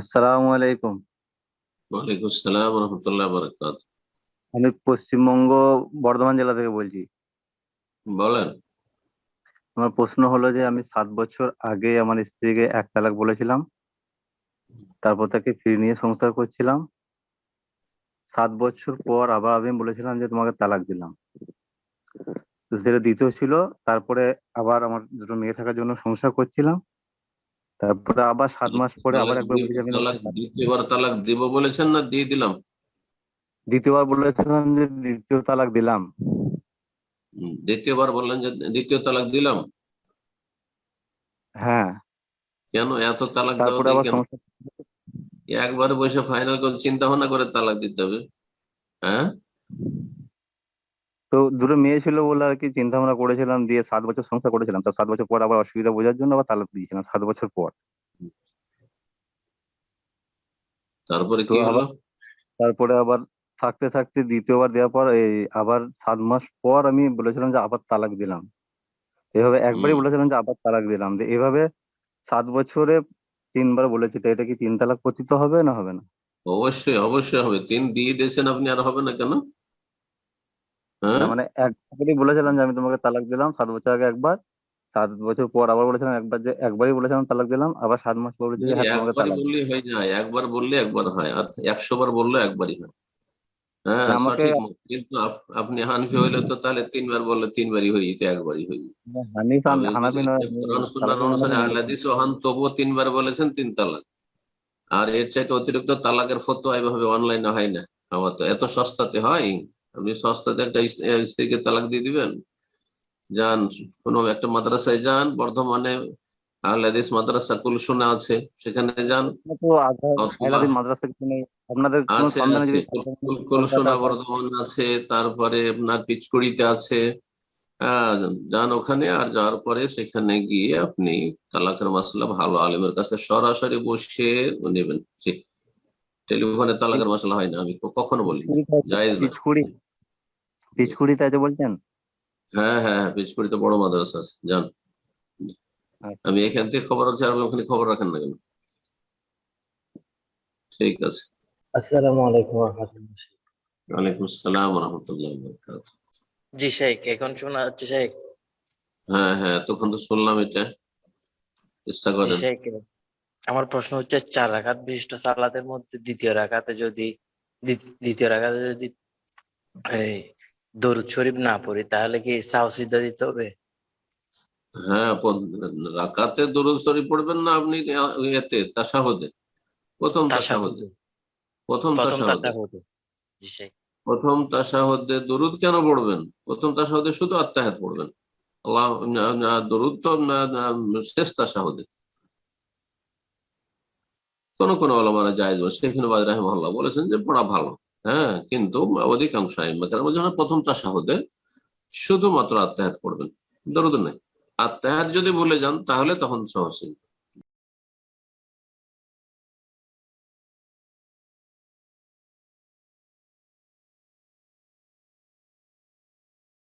আসসালামু আলাইকুম। ওয়ালাইকুম আসসালাম রহমতুল্লাহ বরকাত। আমি পশ্চিমবঙ্গ বর্ধমান জেলা থেকে বলছি। বলেন। আমার প্রশ্ন হলো যে আমি সাত বছর আগে আমার স্ত্রীকে এক তালাক বলেছিলাম। তারপর তাকে ফিরে নিয়ে সংসার করছিলাম। সাত বছর পর আবার আমি বলেছিলাম যে তোমাকে তালাক দিলাম। সেটা দ্বিতীয় ছিল। তারপরে আবার আমার দুটো মেয়ে থাকার জন্য সংসার করছিলাম। তারপরে আবার সাত মাস পরে আবার একবার বলেছি আমি দ্বিতীয়বার তালাক দিব বলেছেন না দিয়ে দিলাম? দ্বিতীয়বার বলেছিলাম যে দ্বিতীয় তালাক দিলাম। দ্বিতীয়বার বললেন যে দ্বিতীয় তালাক দিলাম? হ্যাঁ। কেন? এত তালাক একবারে বসে ফাইনাল করে চিন্তা ভাবনা করে তালাক দিতে হবে। হ্যাঁ? তো দুটো মেয়ে ছিল বলে আর কি চিন্তা ভাবনা করেছিলাম দিয়ে সাত বছর সংসার করেছিলাম। তো সাত বছর পর আবার অসুবিধা বোঝার জন্য আবার তালাক দিয়েছিলাম সাত বছর পর। তারপরে কি হলো? তারপরে আবার থাকতে থাকতে দ্বিতীয়বার দেওয়ার পর এই আবার সাত মাস পর আমি বলেছিলাম যে আবার তালাক দিলাম। এভাবে একবারই বলেছিলাম যে আবার তালাক দিলাম। দিয়ে এভাবে সাত বছরে তিনবার বলেছি তো এটা কি তিন তালাক পতিত হবে না হবে না? অবশ্যই অবশ্যই হবে। তিন দিয়ে দিয়েছেন আপনি আর হবে না কেন? মানে একবারই বলেছিলাম যে আমি তোমাকে তালাক দিলাম সাত বছর আগে একবার। সাত বছর পর আবার বলেছিলাম একবার যে একবারই বলেছিলাম তালাক দিলাম আবার সাত মাস পর বলেছি যে হ্যাঁ তোমাকে তালাক বললেই হয়ে যায় একবার বললে একবার হয় আর একশো বার বললে একবারই হয়। হ্যাঁ। কিন্তু আপনি হানফি হইলে তো তাহলে তিনবার বললে তিনবারই হয়ে যেত একবারই হয়ে যেত। হান তবুও তিনবার বলেছেন তিন তালাক। আর এর চাইতে অতিরিক্ত তালাকের ফতোয়া এভাবে অনলাইনে হয় না আমার তো এত সস্তাতে হয়। আপনি সস্তাতে একটা স্ত্রীকে তালাক দিয়ে দিবেন। যান কোনো একটা মাদ্রাসায় যান বর্ধমানে হাদিস মাদ্রাসা কুলসুনা আছে সেখানে যান। তো আধার অথবা- আইলাদিন মাদ্রাসা কিছু নেই আপনাদের কোনো আছে সন্ধানে আছে। যদি কুল- কুলসুনা বর্ধমান আছে তারপরে আপনার পিচকুড়িতে আছে। যান ওখানে আর যাওয়ার পরে সেখানে গিয়ে আপনি তালাকের মাসলা ভালো আলিমের কাছে সরাসরি বসে নেবেন। জি। টেলিফোনে তালাকের মশলা হয় না আমি কখনো বলি জায়েজ না। পিচকুড়ি। পিচকুড়িতে আছে বলছেন? হ্যাঁ হ্যাঁ হ্যাঁ পিচকুড়িতে বড় মাদ্রাসা আছে যান আচ্ছা। আমি এখান থেকে খবর রাখছি আর ওখানে খবর রাখেন না কেন? ঠিক আছে। আসসালামু আলাইকুম রহমতুল্লাহ। ওয়ালাইকুম আসসালাম রহমতুল্লাহ জি শেখ এখন শোনা যাচ্ছে শেখ। হ্যাঁ হ্যাঁ তখন তো শুনলাম এটা। চেষ্টা করেন। শেখ আমার প্রশ্ন হচ্ছে চার রাখাত বিশিষ্ট সালাতের মধ্যে দ্বিতীয় রাখাতে যদি দ্বিতীয় রাকাতে যদি দরুদ শরীফ না পড়ি তাহলে কি সাহসিদা দিতে হবে? হ্যাঁ রাকাতে দরুদ শরীফ পড়বেন না আপনি এতে তাশাহুদে প্রথম তাশাহুদে প্রথম শেখ প্রথম তাশাহুদে দরুদ কেন পড়বেন? প্রথম তাশাহুদে শুধু আত্মাহাত পড়বেন। আল্লাহ দরুদ তো শেষ তাশাহুদে কোন কোন আলমারা জায়েজ শেখ নবাজ আল্লাহ বলেছেন যে, পড়া ভালো। হ্যাঁ কিন্তু অধিকাংশ আইমাকার মধ্যে প্রথম সাহদে শুধুমাত্র আত্মহাত করবেন দরদ নেই। আত্মাহাত যদি বলে যান, তাহলে তখন সহসিল